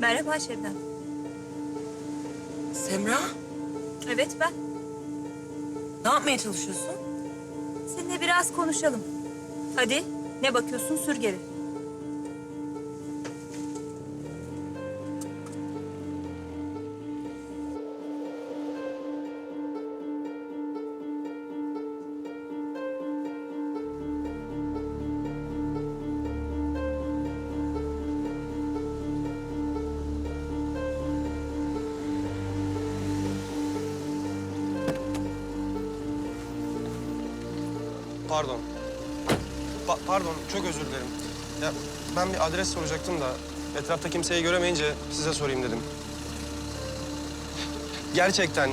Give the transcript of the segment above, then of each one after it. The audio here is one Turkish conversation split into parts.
Merhaba Şebnem. Semra, Evet ben. ne yapmaya çalışıyorsun? Seninle biraz konuşalım. Hadi ne bakıyorsun sür geri. Pardon. Pa- pardon, çok özür dilerim. Ya ben bir adres soracaktım da etrafta kimseyi göremeyince size sorayım dedim. Gerçekten e,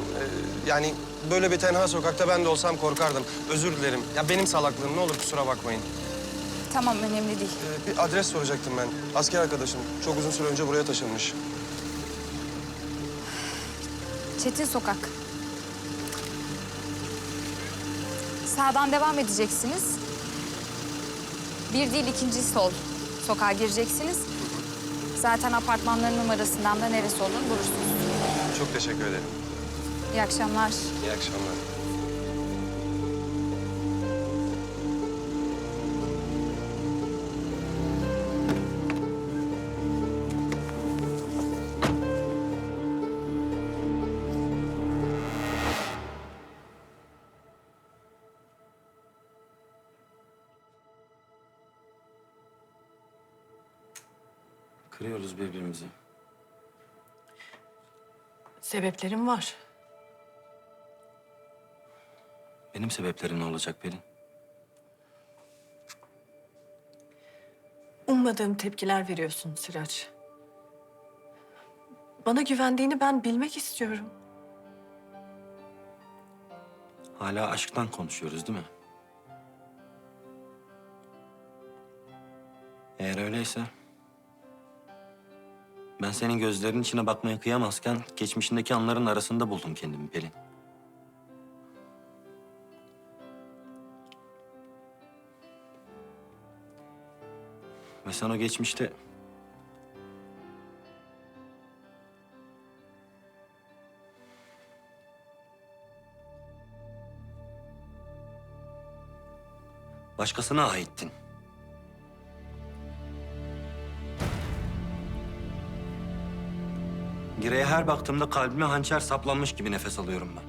yani böyle bir tenha sokakta ben de olsam korkardım. Özür dilerim. Ya benim salaklığım ne olur kusura bakmayın. Tamam önemli değil. E, bir adres soracaktım ben. Asker arkadaşım çok uzun süre önce buraya taşınmış. Çetin Sokak. Sağdan devam edeceksiniz. Bir değil ikinci sol. Sokağa gireceksiniz. Zaten apartmanların numarasından da neresi olduğunu bulursunuz. Çok teşekkür ederim. İyi akşamlar. İyi akşamlar. Kırıyoruz birbirimizi. Sebeplerim var. Benim sebeplerim ne olacak Pelin? Ummadığım tepkiler veriyorsun Sıraç. Bana güvendiğini ben bilmek istiyorum. Hala aşktan konuşuyoruz değil mi? Eğer öyleyse... Ben senin gözlerinin içine bakmaya kıyamazken... ...geçmişindeki anların arasında buldum kendimi Pelin. Ve sen o geçmişte... Başkasına aittin. Direğe her baktığımda kalbime hançer saplanmış gibi nefes alıyorum ben.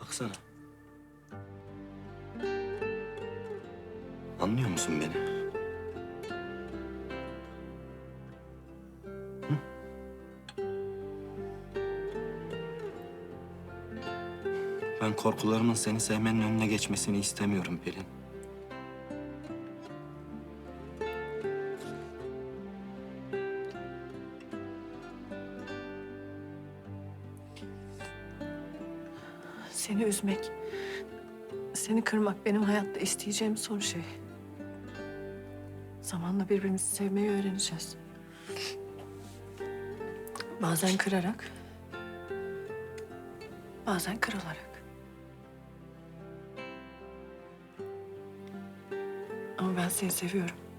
Baksana. Anlıyor musun beni? Ben korkularımın seni sevmenin önüne geçmesini istemiyorum Pelin. Seni üzmek, seni kırmak benim hayatta isteyeceğim son şey. Zamanla birbirimizi sevmeyi öğreneceğiz. Bazen kırarak, bazen kırılarak. ben seni seviyorum.